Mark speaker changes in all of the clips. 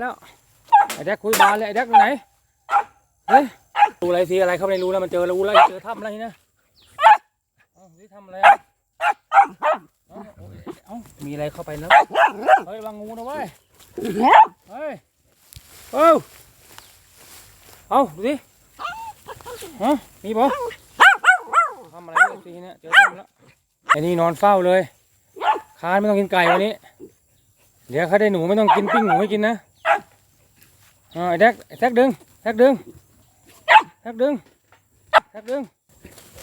Speaker 1: แล้วไอ้แดกคุยบานเลยไอ้แดกอยู่ไหนเฮ้ยดูอะไรทีอะไรเข้าไปในรูแล้วมันเจอรูแล้วเจอถ้ำอะไรนะเอ้านี่ทำอะไรอะเอ้าโอ้ยเอ้ามีอะไรเข้าไปแล้วเฮ้ยวางงูนะเว้ยเฮ้ยเอ้าเอ้าดูสิฮะมีปะทำอะไรเนี่ยทีเนี่ยเจอถ้ำแล้วไอ้นี่นอนเฝ้าเลยคานไม่ต้องกินไก่วันนี้ เดี๋ยวเขาได้หนูไม่ต้องกินปิ้งหนูไม่กินนะ อ่าไอ้แดกไอ้แดกดึงแดกดึงแดกดึงแดกดึง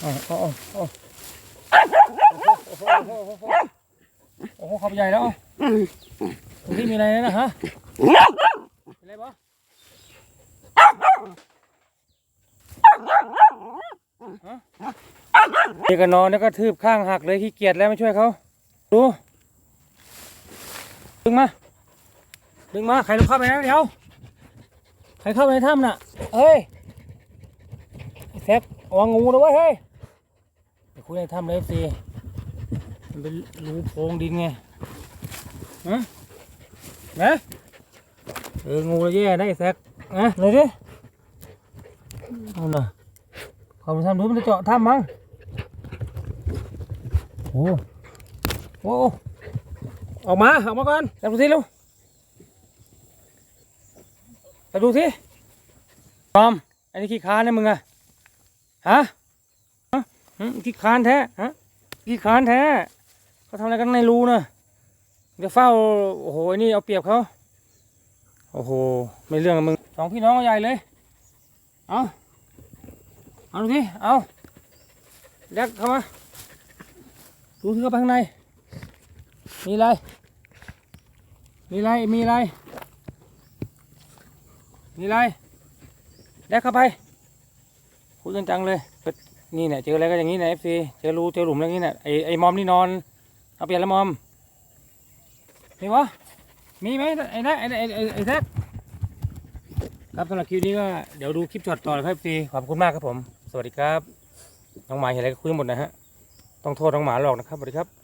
Speaker 1: อ๋ออ๋ออ๋อโอ้โหขับใหญ่แล้วตรงนี้มีอะไรนะฮะมีอะไรบ้เด็กก็นอนแล้วก็ทืบข้างหักเลยขี้เกียจแล้วไม่ช่วยเขาดูดึงมาดึงมาใครลงเข้าไปนะเดี๋ยว ใครเข้าไปในถ้ำน่ะ เฮ้ยแซกวางงูนะเว้ยเฮ้ยไปคุยในถ้ำเลยสิมันเป็นรูโพรงดินไงฮะนะเอองูเรแย่ไอ้แซกนะเลยดิเอาหน่ะเข้าไปถ้ำดูมันจะเจาะถ้ำมั้งโอ้โหออกมา ออกมาก่อนไปดูสิลูก ดูสิตอมอันนี้ขี้คานนะมึงอะฮะฮะขี้คานแท้ฮะขี้คานแท้เขาทำอะไรกันในรูนะเดี๋ยวเฝ้าโอ้โหอ้นี่เอาเปรียบเขาโอ้โหไม่เรื่องมึงสองพี่น้องใหญ่เลยเอาเอาดูสิเอายัดเข้ามาดูสิเข้าไปข้างในมีอะไรมีอะไรมีอะไร มีอะไรแดกเข้าไปพูดจังเลยเนี่เนี่ยเจออะไรก็อย่างนี้นะเอฟซีเจอรูเจอหลุมอะไรอย่างนี้เนี่ยไอไอมอมนี่นอนเอาเปลี่ยนแล้วมอมมีวะมีไหมไอ้นะไอ้ไอ้ไอ้ไอ้แท็กครับสำหรับคลิปนี้ก็เดี๋ยวดูคลิปช็อตต่อเลยครับเอฟซีขอบคุณมากครับผม สวัสดีครับน้องหมาเห็นอะไรก็คุยหมดนะฮะต้องโทษน้องหมาหรอกนะครับสวัสดีครับ